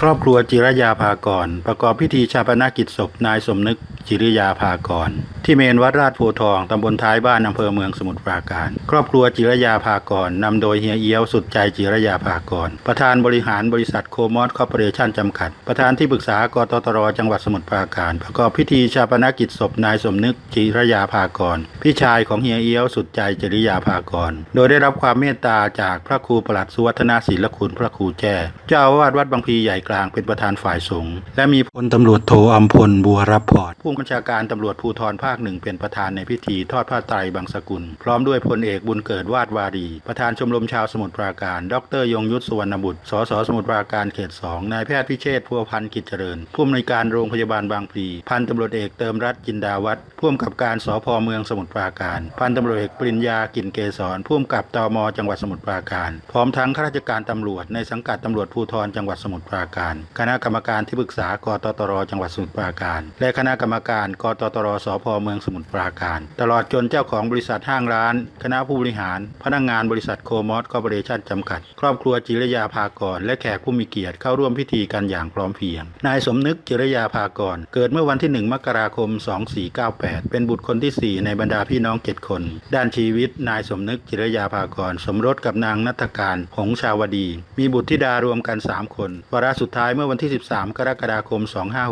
ครอบครัวจิรยาภากร ประกอบพิธีชาปนกิจศพนายสมนึกจิรยาภากร ที่เมนวัดราชโพทองตำบลท้ายบ้านอำเภอเมืองสมุทรปราการ ครอบครัวจิรยาภากรนำโดยเฮียเอี้ยวสุดใจจิรยาภากร ประธานบริหารบริษัทโคมอสคอร์ปอเรชั่นจำกัด ประธานที่ปรึกษากตตรจังหวัดสมุทรปราการ ประกอบพิธีชาปนกิจศพนายสมนึกจิรยาภากร พี่ชายของเฮียเอี้ยวสุดใจจิรยาภากร โดยได้รับความเมตตาจากพระครูประหลัดสุวัฒนาศิลคุณพระครูแจ้เจ้าอาวาสวัดบางพีใหญ่กลางเป็นประธานฝ่ายสงฆ์และมีพลตำรวจโทอัมพลบัวรับพอดผู้บัญชาการตำรวจภูธรภาคหนึ่งเป็นประธานในพิธีทอดผ้าไตรบางสกุล พร้อมด้วยพลเอกบุญเกิดวาดวารี ประธานชมรมชาวสมุทรปราการ ดรยงยุทธสุวรรณบุตรสสสมุทรปราการเขตสองนายแพทย์พิเชษพัวพันธ์กิจเจริญผู้อำนวยการโรงพยาบาลบางพลีพันตำรวจเอกเติมรัตน์จินดาวัฒน์ผู้กำกับการสพเมืองสมุทรปราการ พันตำรวจเอกปริญญากินเกษรผู้กำกับตมจังหวัดสมุทรปราการ พร้อมทั้งข้าราชการตำรวจในสังกัดตำรวจภูธรจังหวัดสมุทรปราการ คณะกรรมการที่ปรึกษากตตรจังหวัดสมุทรปราการ และคณะกรรมการกตตรสพเมืองสมุทรปราการ ตลอดจนเจ้าของบริษัทห้างร้าน คณะผู้บริหาร พนักงานบริษัทโคมอสคอร์ปอเรชั่นจำกัด ครอบครัวจิรยาภากร และแขกผู้มีเกียรติเข้าร่วมพิธีกันอย่างพร้อมเพรียง นายสมนึกจิรยาภากร เกิดเมื่อวันที่ 1 มกราคม 2498 เป็นบุตรคนที่ 4 ในบรรดาพี่น้องเจ็ดคน ด้านชีวิต นายสมนึกจิรยาภากร สมรสกับนางนัฐการหงชาวดี มีบุตรธิดารวมกัน 3 คนวาระสุดดท้ายเมื่อวันที่ 13 กรกฎาคม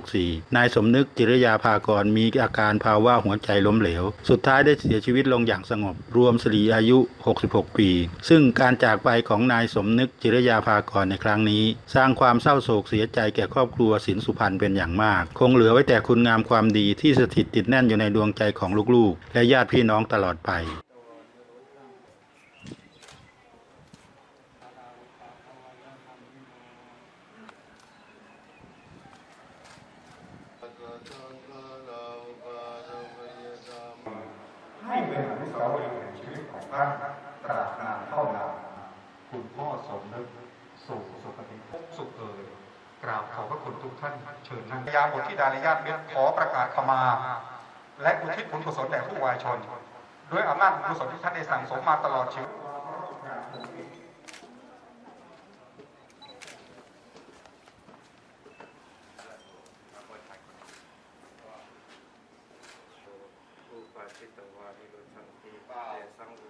2564 นายสมนึกจิรยาภากรมีอาการภาวะหัวใจล้มเหลว สุดท้ายได้เสียชีวิตลงอย่างสงบ รวมสรีอายุ 66 ปี ซึ่งการจากไปของนายสมนึกจิรยาภากรในครั้งนี้ สร้างความเศร้าโศกเสียใจแก่ครอบครัวสินสุพรรณเป็นอย่างมาก คงเหลือไว้แต่คุณงามความดีที่สถิตติดแน่นอยู่ในดวงใจของลูกๆ และญาติพี่น้องตลอดไป ให้เป็นอนุสาวรีย์แห่งชีวิตของท่านตราบนาน เท่านาคุณพ่อสมนึกสู่สุคติภพสุขเอ่ยกราบขอบพระคุณทุกท่านเชิญนั่งยามบทที่ดารญาติมิตขอประกาศขมา และอุทิศบุญกุศลแด่ผู้วายชน ด้วยอำนาจกุศลที่ท่านได้สั่งสมมาตลอดชีวิตอุปาทิตวานิโรสันติเตสัง